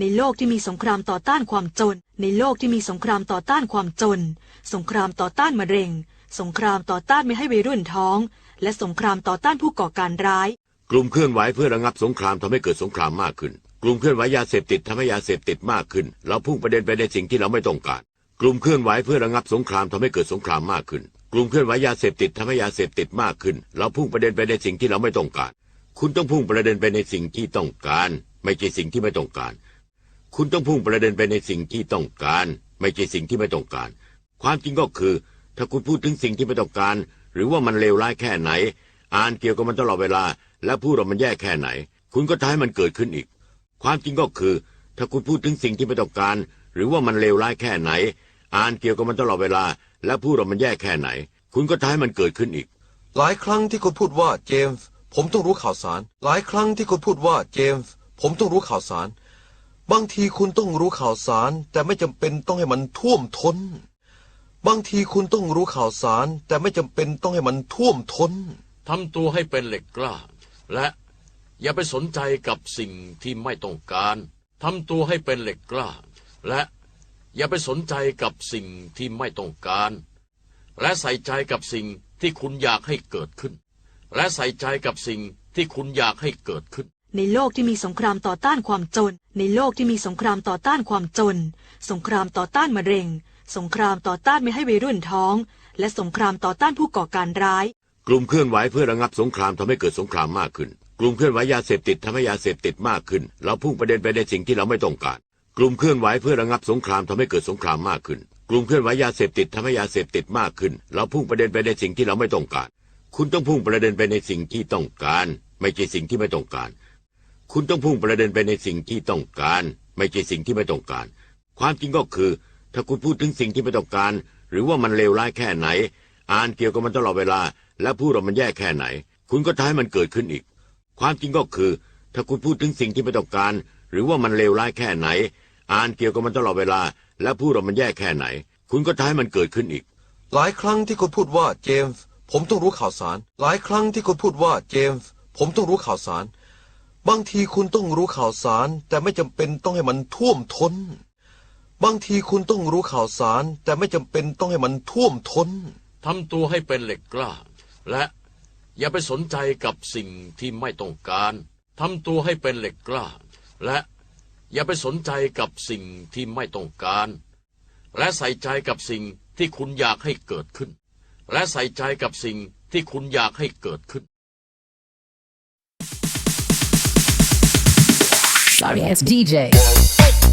ในโลกที่มีสงครามต่อต้านความจน ในโลกที่มีสงครามต่อต้านความจน สงครามต่อต้านมะเร็ง สงครามต่อต้านไม่ให้วัยรุ่นท้อง และสงครามต่อต้านผู้ก่อการร้าย กลุ่มเคลื่อนไหวเพื่อระงับสงครามทำให้เกิดสงครามมากขึ้น กลุ่มเคลื่อนไหวยาเสพติดทำให้ยาเสพติดมากขึ้น เราพุ่งประเด็นไปในสิ่งที่เราไม่ต้องการ กลุ่มเคลื่อนไหวเพื่อระงับสงครามทำให้เกิดสงครามมากขึ้น กลุ่มเคลื่อนไหวยาเสพติดทำให้ยาเสพติดมากขึ้น เราพุ่งประเด็นไปในสิ่งที่เราไม่ต้องการ คุณต้องพุ่งประเด็นไปในสิ่งที่ต้องการ ไม่ใช่สิ่งที่ไม่ต้องการ คุณต้องพุ่งประเด็นไปในสิ่งที่ต้องการ ไม่ใช่สิ่งที่ไม่ต้องการ ความจริงก็คือ ถ้าคุณพูดถึงสิ่งที่ไม่ต้องการ หรือว่ามันเลวร้ายแค่ไหน อ่านเกี่ยวกับมันตลอดเวลา และพูดว่ามันแย่แค่ไหน คุณก็ท้ายมันเกิดขึ้นอีก ความจริงก็คือ ถ้าคุณพูดถึงสิ่งที่ไม่ต้องการ หรือว่ามันเลวร้ายแค่ไหน อ่านเกี่ยวกับมันตลอดเวลา และพูดว่ามันแย่แค่ไหน คุณก็ท้ายมันเกิดขึ้นอีก หลายครั้งที่คุณพูดว่าเจมส์ผมต้องรู้ข่าวสาร หลายครั้งที่คุณพูดว่าเจมส์ผมต้องรู้ข่าวสาร บางทีคุณต้องรู้ข่าวสาร แต่ไม่จำเป็นต้องให้มันท่วมท้น บางทีคุณต้องรู้ข่าวสาร แต่ไม่จำเป็นต้องให้มันท่วมท้นทำตัวให้เป็นเหล็กกล้า และอย่าไปสนใจกับสิ่งที่ไม่ต้องการทำตัวให้เป็นเหล็กกล้า และอย่าไปสนใจกับสิ่งที่ไม่ต้องการ และใส่ใจกับสิ่งที่คุณอยากให้เกิดขึ้น และใส่ใจกับสิ่งที่คุณอยากให้เกิดขึ้น ในโลกที่มีสงครามต่อต้านความจน ในโลกที่มีสงครามต่อต้านความจน สงครามต่อต้านมะเร็ง สงครามต่อต้านไม่ให้วัยรุ่นท้อง และสงครามต่อต้านผู้ก่อการร้าย กลุ่มเคลื่อนไหวเพื่อระงับสงครามทำให้เกิดสงครามมากขึ้น กลุ่มเคลื่อนไหวยาเสพติดทำให้ยาเสพติดมากขึ้น เราพุ่งประเด็นไปในสิ่งที่เราไม่ต้องการ กลุ่มเคลื่อนไหวเพื่อระงับสงครามทำให้เกิดสงครามมากขึ้น กลุ่มเคลื่อนไหวยาเสพติดทำให้ยาเสพติดมากขึ้น เราพุ่งประเด็นไปในสิ่งที่เราไม่ต้องการ คุณต้องพุ่งประเด็นไปในสิ่งที่ต้องการ ไม่ใช่สิ่งที่ไม่ต้องการ คุณต้องพุ่งประเด็นไปในสิ่งที่ต้องการ ไม่ใช่สิ่งที่ไม่ต้องการ ความจริงก็คือ ถ้าคุณพูดถึงสิ่งที่ไม่ต้องการ หรือว่ามันเลวร้ายแค่ไหน อ่านเกี่ยวกับมันตลอดเวลา และพูดว่ามันแย่แค่ไหน คุณก็ท้ายมันเกิดขึ้นอีก ความจริงก็คือ ถ้าคุณพูดถึงสิ่งที่ไม่ต้องการ หรือว่ามันเลวร้ายแค่ไหน อ่านเกี่ยวกับมันตลอดเวลา และพูดว่ามันแย่แค่ไหน คุณก็ท้ายมันเกิดขึ้นอีก หลายครั้งที่คุณพูดว่าเจมส์ผมต้องรู้ข่าวสาร หลายครั้งที่คุณพูดว่าเจมส์ผมต้องรู้ข่าวสาร บางทีคุณต้องรู้ข่าวสาร แต่ไม่จำเป็นต้องให้มันท่วมท้น บางทีคุณต้องรู้ข่าวสาร แต่ไม่จำเป็นต้องให้มันท่วมท้นทำตัวให้เป็นเหล็กกล้า และอย่าไปสนใจกับสิ่งที่ไม่ต้องการทำตัวให้เป็นเหล็กกล้า และอย่าไปสนใจกับสิ่งที่ไม่ต้องการ และใส่ใจกับสิ่งที่คุณอยากให้เกิดขึ้น และใส่ใจกับสิ่งที่คุณอยากให้เกิดขึ้น Sorry, it's DJ.